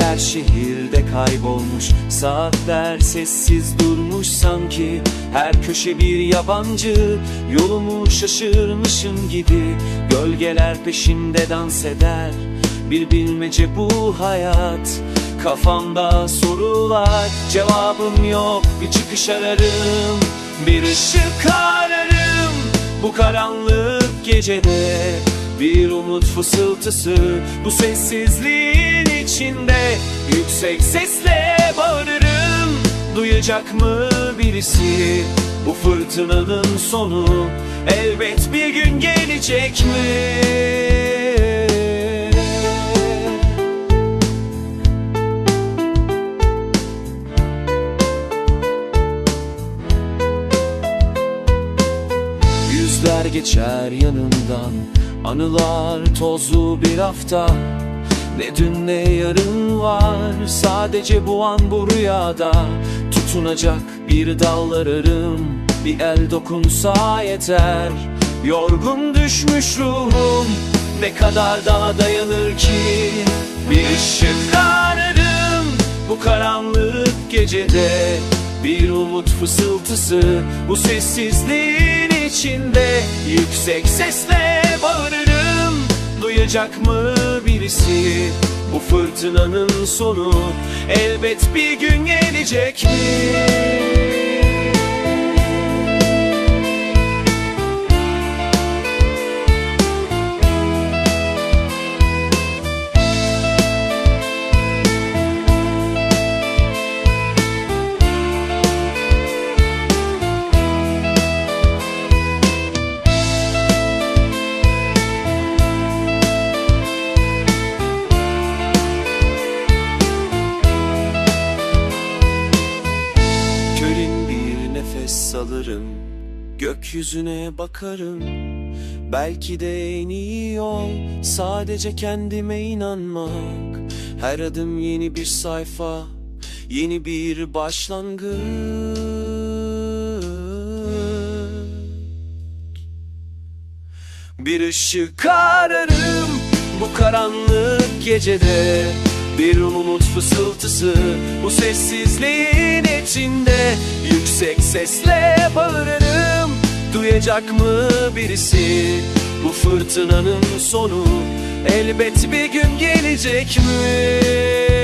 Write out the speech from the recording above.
Her şehirde kaybolmuş Saatler sessiz durmuş sanki. Her köşe bir yabancı Yolumu şaşırmışım gibi. Gölgeler peşimde dans eder Bir bilmece bu hayat. Kafamda sorular Cevabım yok bir çıkış ararım Bir ışık ararım. Bu karanlık gecede Bir umut fısıltısı Bu sessizliğin içinde Yüksek sesle bağırırım. Duyacak mı birisi Bu fırtınanın sonu? Elbet bir gün gelecek mi? Yüzler geçer yanından Anılar tozlu bir hafta Ne dün ne yarın var Sadece bu an bu rüyada. Tutunacak bir dal ararım Bir el dokunsa yeter. Yorgun düşmüş ruhum Ne kadar daha dayanır ki? Bir ışık ararım Bu karanlık gecede. Bir umut fısıltısı Bu sessizliğin içinde. Yüksek sesle bağırırım Duyacak mı birisi Bu fırtınanın sonu Elbet bir gün gelecek mi? Gökyüzüne bakarım. Belki de en iyi yol Sadece kendime inanmak. Her adım yeni bir sayfa Yeni bir başlangıç. Bir ışık ararım bu karanlık gecede. Bir umut fısıltısı bu sessizliğin içinde. Yüksek sesle bağırırım Duyacak mı birisi bu fırtınanın sonu Elbet bir gün gelecek mi?